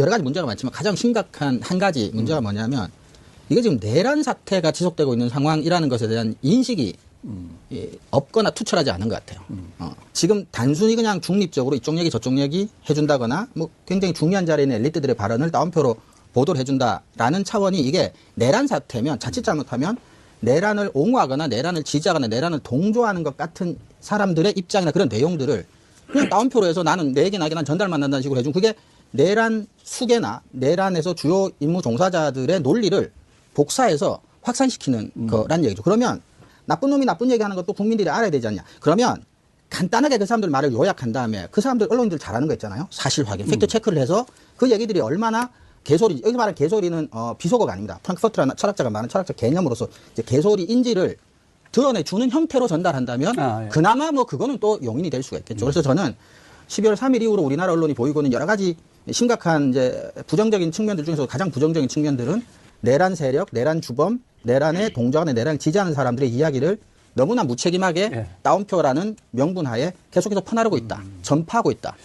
여러 가지 문제가 많지만 가장 심각한 한 가지 문제가 뭐냐면 이게 지금 내란 사태가 지속되고 있는 상황이라는 것에 대한 인식이 예, 없거나 투철하지 않은 것 같아요. 어, 지금 단순히 그냥 중립적으로 이쪽 얘기 저쪽 얘기 해준다거나 뭐 굉장히 중요한 자리에 있는 엘리트들의 발언을 다운표로 보도를 해준다라는 차원이 이게 내란 사태면 자칫 잘못하면 내란을 옹호하거나 내란을 지지하거나 내란을 동조하는 것 같은 사람들의 입장이나 그런 내용들을 그냥 다운표로 해서 나는 내 얘기 나게 난 전달만 한다는 식으로 해준 그게 내란 수계나 내란에서 주요 임무 종사자들의 논리를 복사해서 확산시키는 거란 얘기죠. 그러면 나쁜 놈이 나쁜 얘기하는 것도 국민들이 알아야 되지 않냐. 그러면 간단하게 그 사람들 말을 요약한 다음에 그 사람들 언론인들 잘하는 거 있잖아요. 사실 확인, 팩트 체크를 해서 그 얘기들이 얼마나 개소리, 여기서 말하는 개소리는 어, 비속어가 아닙니다. 프랑크퍼트라는 철학자가 말하는 철학적 개념으로서 이제 개소리인지를 드러내 주는 형태로 전달한다면 아, 예. 그나마 뭐 그거는 또 용인이 될 수가 있겠죠. 그래서 저는 12월 3일 이후로 우리나라 언론이 보이고 있는 여러 가지 심각한 이제 부정적인 측면들 중에서 가장 부정적인 측면들은 내란 세력, 내란 주범, 내란에 동조하는 내란을 지지하는 사람들의 이야기를 너무나 무책임하게 예. 다운표라는 명분 하에 계속해서 퍼나르고 있다. 전파하고 있다.